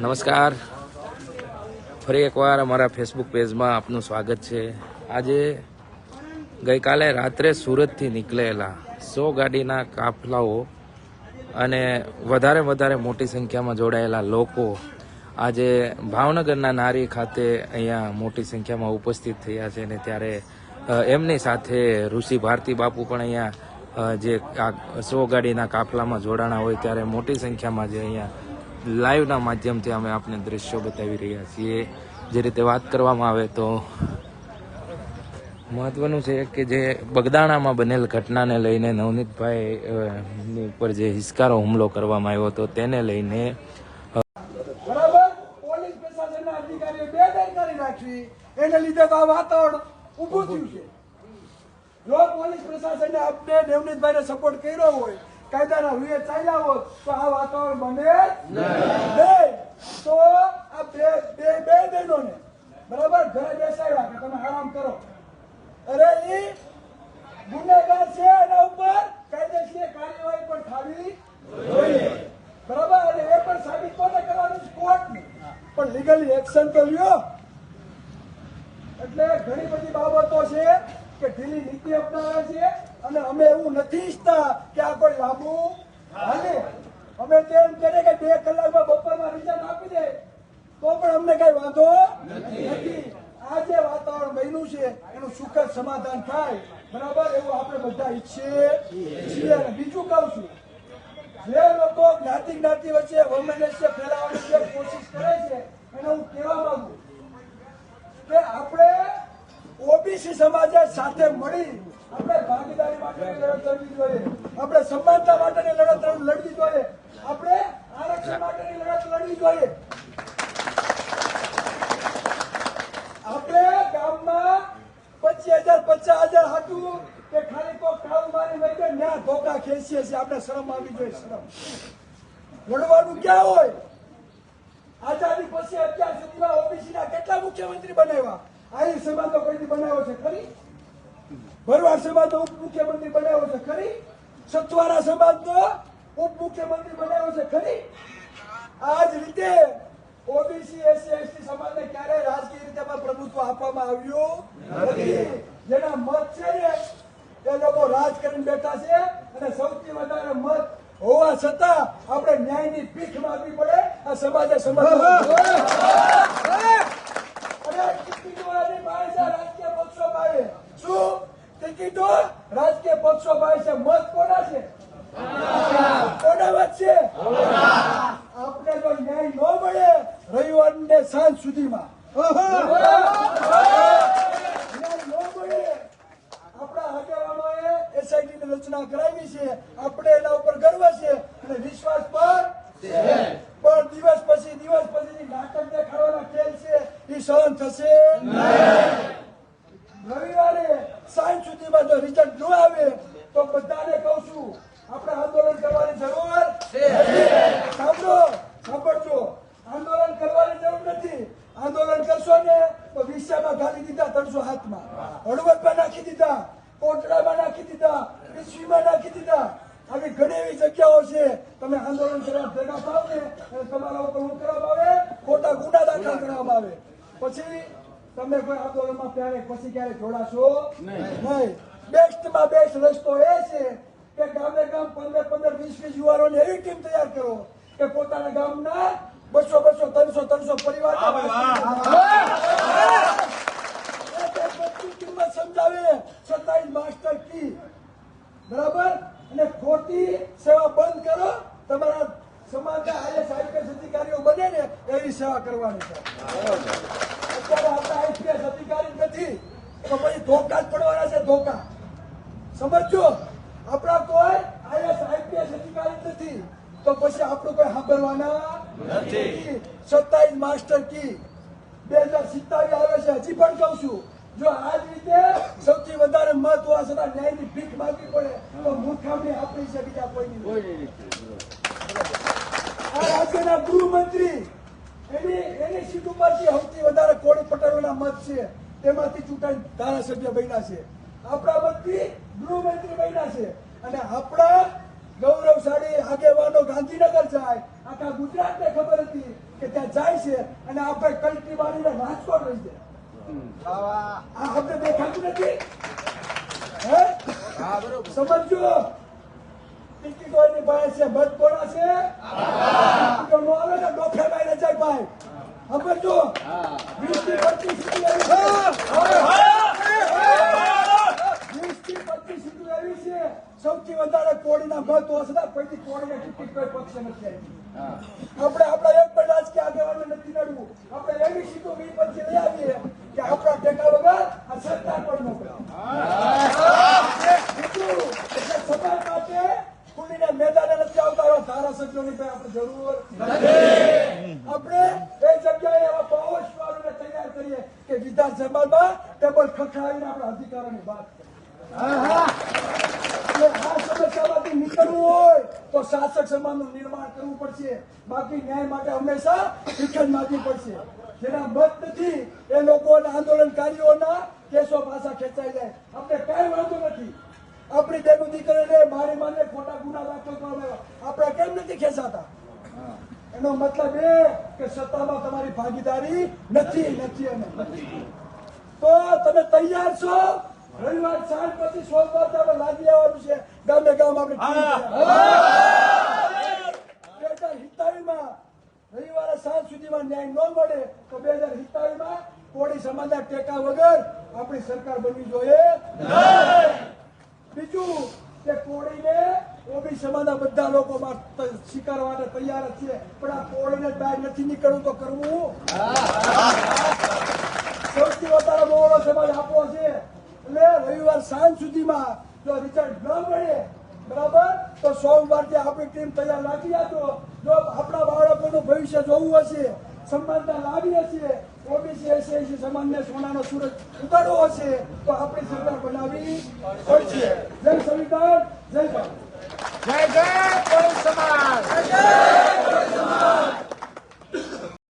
નમસ્કાર. ફરી એકવાર અમારા ફેસબુક પેજમાં આપનું સ્વાગત છે. આજે ગઈકાલે રાત્રે સુરતથી નીકળેલા સો ગાડીના કાફલાઓ અને વધારે વધારે મોટી સંખ્યામાં જોડાયેલા લોકો આજે ભાવનગરના નારી ખાતે અહીંયા મોટી સંખ્યામાં ઉપસ્થિત થયા છે અને ત્યારે એમની સાથે ઋષિ ભારતી બાપુ પણ અહીંયા જે આ સો ગાડીના કાફલામાં જોડાણા હોય ત્યારે મોટી સંખ્યામાં જે અહીંયા લાઈવના માધ્યમથી અમે આપને દ્રશ્યો બતાવી રહ્યા છીએ. જે રીતે વાત કરવામાં આવે તો મહત્વનું છે કે જે બગદાણામાં બનેલ ઘટનાને લઈને નવનીતભાઈ ઉપર જે હિસ્કારો હુમલો કરવામાં આવ્યો હતો તેને લઈને એને લીધે તો આ વાતાવરણ ઊભું થયું છે. પ્રશાસને આપણે દેવનીતભાઈને સપોર્ટ કર્યો હોય, કાયદાના રૂએ ચાલ્યા હોત, તો આ વાતાવરણ બને નહીં. તો આ બે બે બે બહેનોને બરાબર ઘરે બેસાડ્યા કે તમે આરામ કરો. અરે એ ગુનેગાર છે એના ઉપર કાયદેસર કાર્યવાહી પણ થવી જોઈએ. બરાબર? અને એ પણ સાબિત કોને કરવાનું કોર્ટને. પણ લીગલી એક્શન તો લ્યો. એટલે ઘણી બધી બાબતો છે. કે ઢીલી નીતિ અપનાવે છે અને અમે એવું નથી ઈચ્છતા કે આ કોઈ લાંબુ હાલે. અમે તેમ કરીએ કે બે કલાકમાં બપોરમાં રિઝલ્ટ આપી દે. તો પણ અમને કઈ વાંધો નથી. આ જે વાતાવરણ બન્યું છે એનું સુખદ સમાધાન થાય. બરાબર? એવું આપણે બધા ઈચ્છીએ છીએ. બીજું કહું છું જે લોકો જ્ઞાતિ જ્ઞાતિ વચ્ચે વમનસ્ય ફેલાવવાની જે કોશિશ કરે છે એને હું કહેવા માંગુ ઓબીસી સમાજ સાથે મળી આપણે ભાગીદારી માટેની લડત લડવી જોઈએ. આપણે સમાનતા માટેની લડત લડવી જોઈએ. આપણે આરક્ષણ માટેની લડત લડવી જોઈએ. આપણે ગામમાં પચીસ હજાર, પચાસ હજાર હતું કે ખાલી કોઈ કાળું મારી વહી ગયો, ન્યા ધોકા ખેંચીએ છીએ. આપણે શ્રમ આવી જોઈએ, શ્રમ. લડવાનું ક્યાં હોય? આઝાદી પછી અત્યાર સુધીમાં ઓબીસી ના કેટલા મુખ્યમંત્રી બનાવ્યા? આહિર સમાજ તો કઈ બનાવ્યો છે, ખરી? ભરવાડ સમાજ તો ઉપમુખ્યમંત્રી બનાવ્યો છે, ખરી? સત્વારા સમાજ તો ઉપમુખ્યમંત્રી બનાવ્યો છે, ખરી? આ જ રીતે ઓબીસી, એસસી, એસટી સમાજને ક્યારે રાજકીય રીતે પ્રભુત્વ આપવામાં આવ્યું નથી. જેના મત છે ને, એ લોકો રાજ કરીને બેઠા છે અને સૌથી વધારે મત હોવા છતાં આપણે ન્યાયની પીઠ માંગવી પડે. આ સમાજે સમજવું અને ટિકિટો આની પાસે છે રાજકીય પક્ષો પાસે શું ટિકિટો રાજકીય પક્ષો પાસે મત કોના છે? આપણે તો ન્યાય ન મળે રવિવાર ને સાંજ સુધીમાં. રચના કરાવી છે, આપણે એના ઉપર ગર્વ છે અને વિશ્વાસ પણ દિવસ પછી દિવસ પછી નાટક દેખાડવાના ખેલ છે એ સહન થશે રવિવારે સાંજ સુધીમાં જો રિઝલ્ટ ન આવે, તો બધાને કહું છું, આપણે આંદોલન કરવાની જરૂર. સાંભળો, સાંભળજો. આંદોલન કરવાની જરૂર નથી. આંદોલન કરશો ને, તો વિસામાં ગાલી દીધા ત્રણસો હાથમાં. હળવદમાં નાખી દીધા, કોટડામાં નાખી દીધા પીછવીમાં નાખી દીધા. આવી ઘણી એવી જગ્યાઓ છે. તમે આંદોલન કરવા ભેગા થાવ ને તમારા ઉપર કરવામાં આવે, ખોટા ગુના દાખલ કરવામાં આવે. પછી તમે કોઈ આંદોલનમાં ક્યારે પછી ક્યારે જોડાશો? નહીં. બેસ્ટમાં બેસ્ટ રસ્તો એ છે કે ગામે ગામ પંદર પંદર વીસ વીસ યુવાનોની એવી ટીમ તૈયાર કરો કે પોતાના ગામના બસો બસો ત્રણસો ત્રણસો પરિવાર સમજાવે સત્તાવીસ માસ્ટર કી. બરાબર? અને ખોટી સેવા બંધ કરો. તમારા સમાજના આઈએસ આઈપીએસ અધિકારીઓ બને ને એવી સેવા કરવાની છે અત્યારે આપણે આઈપીએસ અધિકારી જ નથી તો પછી ધોકા જ પડવાના છે ધોકા. સમજો આપણા કોઈ આઈએસ આઈપીએસ અધિકારી નથી. તો પછી આપણું કોઈ સાંભળવાના નથી. સત્તાવીસ માસ્ટર કી. બે હજાર સિત્તાવીસ આવે છે. હજી પણ કહું છું જો આ જ રીતે સૌથી વધારે મત હોવા છતાં ન્યાયની ભીખ માંગવી પડે તો મૂર્ખામણી આપણી છે બીજા કોઈની. આ રાજ્યના ગૃહમંત્રી એની એની સીટ ઉપરથી સૌથી વધારે કોળી પટેલોના મત છે. તેમાંથી ચૂંટાઈ ધારાસભ્ય બન્યા છે. આપણા મતથી ગૃહમંત્રી બન્યા છે. અને આપણા ગૌરવશાળી આગેવાનો ગાંધીનગર જાય. આખા ગુજરાતને ખબર હતી કે ત્યાં જાય છે અને આપણે કલ્ટી મારીને રાજકોટ રહી આ આપણે દેખાતું નથી? હે? સમજો ટિકિટો એની પાસે છે? મત કોના છે? ટિકિટો નો આવે ને ડોફે જાય ભાઈ સમજો વીસથી પચીસ સીટો એવી છે વીસથી પચીસ સીટો એવી છે સૌથી વધારે કોડીના મત હશે કોડીને ટિકિટ કોઈ પક્ષ નથી આપી આપણે આપણા એક પણ રાજકીય આગેવાનને નથી લડવું આપણે એવી સીટો વી પછી લઈ આવીએ કે આપણા ટેકા વગર આ સરકાર પણ ન કરે. બીજું, એટલે સમાજ માટે ખુલીને મેદાને નથી આવતા ધારાસભ્યોની પણ આપણે જરૂર આપણે એ જગ્યાએ એવા તૈયાર કરીએ કે વિધાનસભામાં ટેબલ ખખડાવીને આપણા અધિકારોની વાત કરીએ. નીકળવું હોય તો શાસક સમાજનું નિર્માણ કરવું પડશે. બાકી ન્યાય માટે હંમેશા શિક્ષણ માંગવી પડશે. જેના મત નથી એ લોકોના આંદોલનકારીઓના કેસો પાછા ખેંચાઈ જાય. આપણે કાંઈ વાંધો નથી. આપણી બેનું દીકરીને મારી માને ખોટા ગુના દાખલ કરવા આપણે કેમ નથી ખેંચાતા? એનો મતલબ એ કે સત્તામાં તમારી ભાગીદારી નથી નથી અને તો તમે તૈયાર છો? રવિવાર સાંજ પછી સોમવાર તમે લાગી આવવાનું છે. ગામે આપણે રવિવારે સાંજ સુધીમાં ન્યાય ન મળે તો બે હજાર સિત્તાવીસમાં કોળી સમાજના ટેકા વગર આપણી સરકાર બનવી જોઈએ. બીજું કે કોળીને ઓબી સમાજના બધા લોકો માટે સ્વીકારવા માટે તૈયાર જ છે. પણ આ કોળીને બહાર નથી નીકળવું તો કરવું? સૌથી વધારે મોડો સમાજ આપણો છે. એટલે રવિવાર સાંજ સુધીમાં જો રિઝલ્ટ ન મળે બરાબર? તો સોમવારથી આપણી ટીમ તૈયાર રાખી હતો જો આપણા બાળકોનું ભવિષ્ય જોવું હશે સમાજના લાવીએ છીએ ઓબીસી એસી સમાજને સોનાનો સૂરજ ઉતારવો હશે તો આપણી સરકાર બનાવી પડશે. જય સંવિધાન જય જય જય સમાજ.